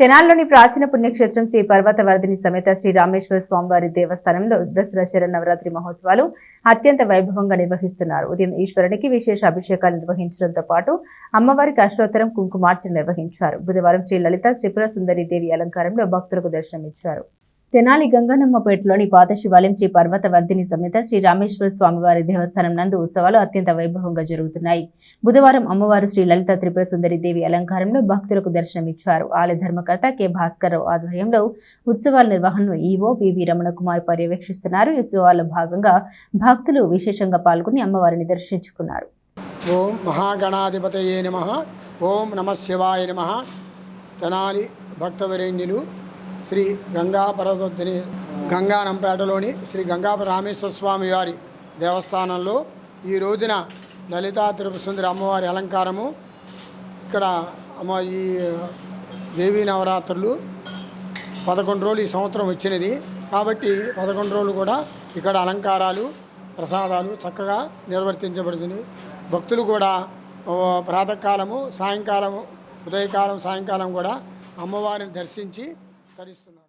తెనాల్లోని ప్రాచీన పుణ్యక్షేత్రం శ్రీ పర్వత పర్వతవర్ధిని సమేత శ్రీ రామేశ్వర స్వామివారి దేవస్థానంలో దసరా శరన్నవరాత్రి మహోత్సవాలు అత్యంత వైభవంగా నిర్వహిస్తున్నారు. ఉదయం ఈశ్వరునికి విశేష అభిషేకాలు నిర్వహించడంతో పాటు అమ్మవారికి అష్టోత్తరం కుంకుమార్చన నిర్వహించారు. బుధవారం శ్రీ లలిత త్రిపుర సుందరి దేవి అలంకారంలో భక్తులకు దర్శనమిచ్చారు. తెనాలి గంగనమ్మపేటలోని పాత శివాలయం శ్రీ పర్వతవర్ధిని సమేత శ్రీ రామేశ్వర స్వామివారి దేవస్థానం నందు ఉత్సవాలు అత్యంత వైభవంగా జరుగుతున్నాయి. బుధవారం అమ్మవారు శ్రీ లలిత త్రిపుర సుందరి దేవి అలంకారంలో భక్తులకు దర్శనమిచ్చారు. ఆలయ ధర్మకర్త కె. భాస్కర్ ఆధ్వర్యంలో ఉత్సవాల నిర్వహణను ఈవో పివి రమణ కుమార్ పర్యవేక్షిస్తున్నారు. ఈ ఉత్సవాల్లో భాగంగా భక్తులు విశేషంగా పాల్గొని అమ్మవారిని దర్శించుకున్నారు. ఓం మహాగణాధిపతయే నమ. ఓం నమ శివాయ నమ. తెనాలి భక్తవరేణ్యులు శ్రీ గంగా పర్వతని గంగానంపేటలోని శ్రీ గంగా రామేశ్వర స్వామి వారి దేవస్థానంలో ఈ రోజున లలితా తిరుపతి సుందరి అమ్మవారి అలంకారము ఇక్కడ అమ్మ ఈ దేవీ నవరాత్రులు పదకొండు రోజులు ఈ సంవత్సరం వచ్చినది. కాబట్టి పదకొండు రోజులు కూడా ఇక్కడ అలంకారాలు ప్రసాదాలు చక్కగా నిర్వర్తించబడుతుంది. భక్తులు కూడా ప్రాతకాలము సాయంకాలము ఉదయకాలం సాయంకాలం కూడా అమ్మవారిని దర్శించి తరిస్తున్నారు